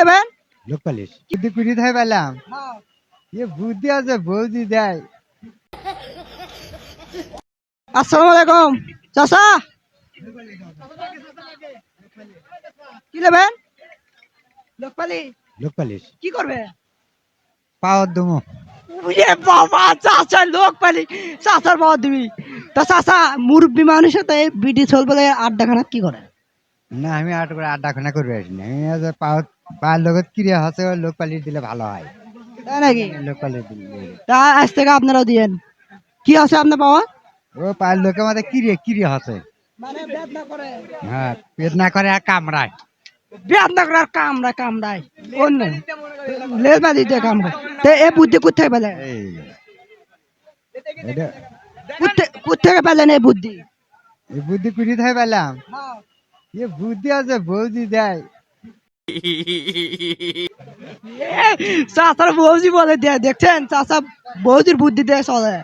নেবেন লোক পালিশ। বুদ্ধি কুড়ি থাই পেলাম এ বুদ্ধি আছে বৌদি দেয়। আসসালামু আলাইকুম। চাচা। কি নেবেন লোকপালি লোক পালিশ। কি করবে? পাওয়ার দমো। উরে বাবা চাচা লোকপালি চাচার বাবা দিবি। তা চাচা মুরব্বী মানুষের সাথে বিডি চল বলে আড্ডাখানা কি করে? না আমি আট করে আড্ডা খানা করবে আসিনি। আমি পাওয়ার পাওয়ার ক্রিয়া হচ্ছে লোক পালিয়ে দিলে ভালো হয়। তাই নাকি? লোক পালিশ দিলে। তা আজ থেকে আপনারাও দিয়েন। কি আছে আপনার বাবা ও পায়ের লোকের মধ্যে কিরিয়ে কিরিয়ে হচ্ছে। মানে করে। হ্যাঁ পেট না করে আর কামড়ায়। বেদনা করে আর কামড়ায় কামড়ায়। অন্য। লেজ মা দিতে কামড়ায়। তে এ বুদ্ধি কোথায় পেলেন? এই এটা পেলেন এই বুদ্ধি? এই বুদ্ধি কুড়ি থাই পেলাম। এ বুদ্ধি আছে, বৌদি দেয়। চাচার বৌজি বলে দেয়, দেখছেন? চাচা বৌদির বুদ্ধি দেয় চলে